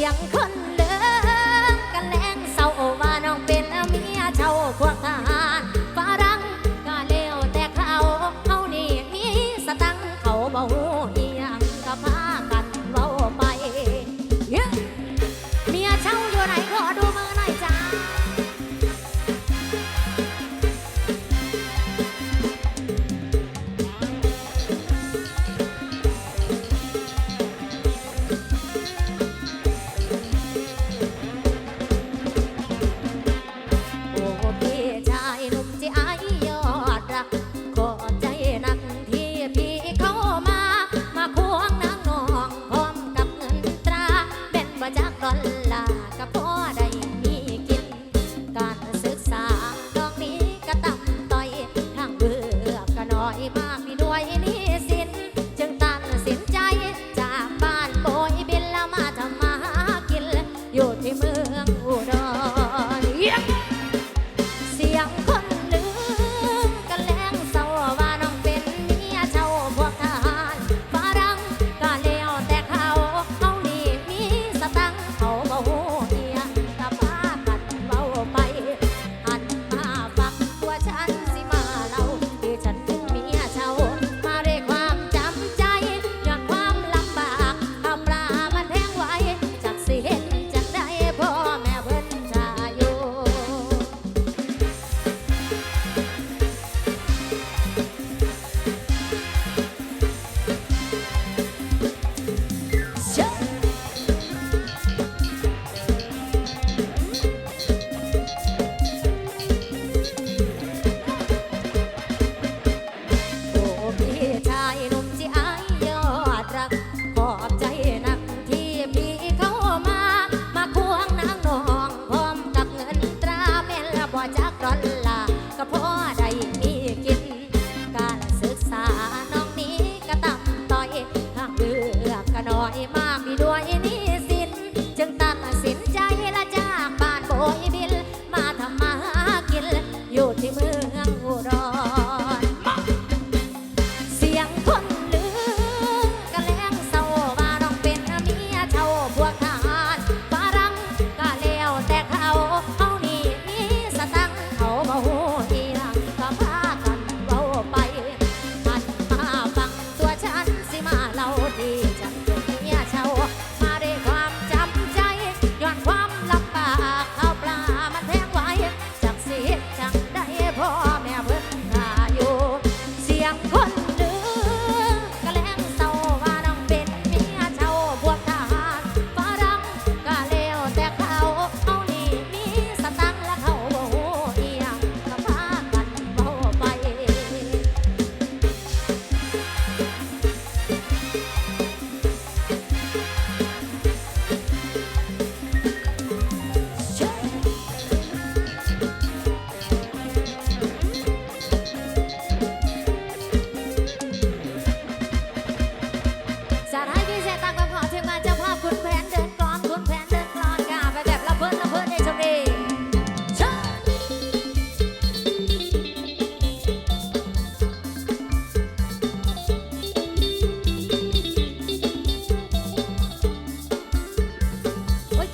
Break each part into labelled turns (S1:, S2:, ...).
S1: สียงคนเลินกันแรงเศร้าว่าน้องเป็นเมียเจ้าพวกทหาร กับพ่อได้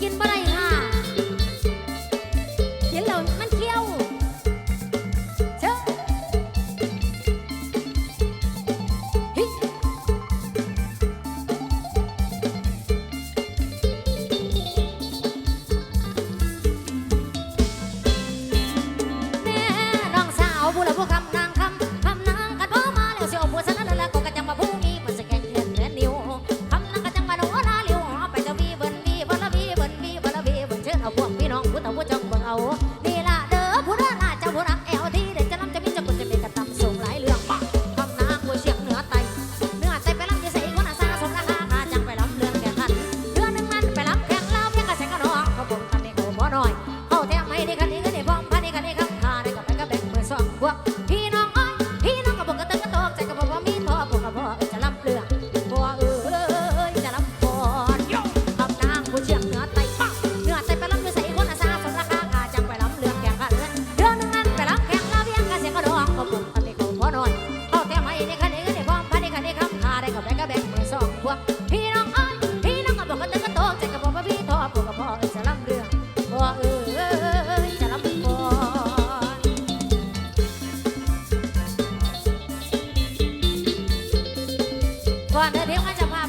S1: กินอะไร จะลำเรื่องบ่เอ้จะลำก่อก่อนเที่ยวมันจะพา